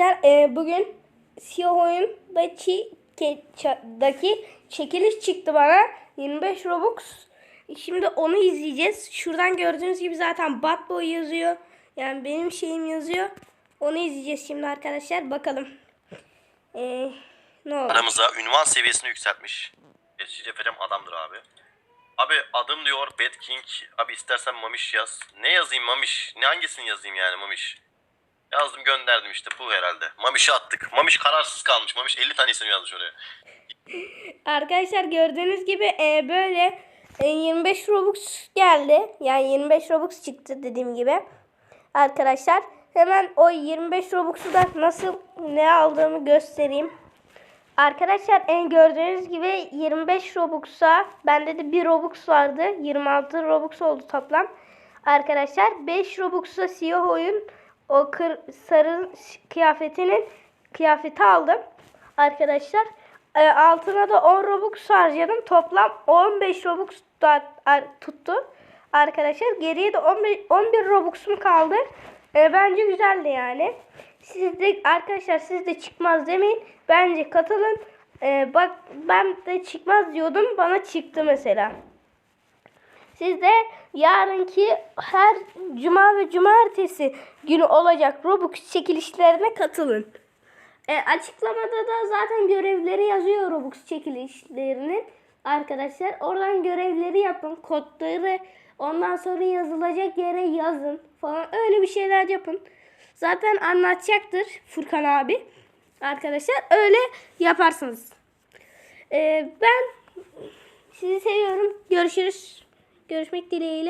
Arkadaşlar e, bugün siyah oyundaki daki çekiliş çıktı bana. 25 Robux. Şimdi onu izleyeceğiz. Şuradan gördüğünüz gibi zaten Bad Boy yazıyor. Yani benim şeyim yazıyor. Onu izleyeceğiz şimdi arkadaşlar. Bakalım. E, ne oldu? Aramıza ünvan seviyesini yükseltmiş. Geçici efendim adamdır abi. Abi adım diyor Bad King. Abi istersen Mamiş yaz. Ne yazayım Mamiş? Ne hangisini yazayım yani Mamiş? Yazdım gönderdim işte bu herhalde. Mamiş'i attık. Mamiş kararsız kalmış. Mamiş 50 tane isim yazmış oraya. Arkadaşlar gördüğünüz gibi e, böyle e, 25 Robux geldi. Yani 25 Robux çıktı dediğim gibi. Arkadaşlar hemen o 25 Robux'u da nasıl ne aldığımı göstereyim. Arkadaşlar en gördüğünüz gibi 25 Robux'a bende de 1 Robux vardı. 26 Robux oldu toplam. Arkadaşlar 5 Robux'a siyah oyun o kır, sarı kıyafetinin kıyafeti aldım. Arkadaşlar e, altına da 10 Robux harcadım. Toplam 15 Robux tuttu. Arkadaşlar geriye de 15, 11 Robux'um kaldı. E, bence güzeldi yani. Siz de arkadaşlar siz de çıkmaz demeyin. Bence katılın. E, bak ben de çıkmaz diyordum. Bana çıktı mesela. Siz de yarınki her cuma ve cumartesi günü olacak Robux çekilişlerine katılın. E, açıklamada da zaten görevleri yazıyor Robux çekilişlerinin. Arkadaşlar oradan görevleri yapın. Kodları ondan sonra yazılacak yere yazın falan. Öyle bir şeyler yapın. Zaten anlatacaktır Furkan abi. Arkadaşlar öyle yaparsınız. E, ben sizi seviyorum. Görüşürüz. Görüşmek dileğiyle.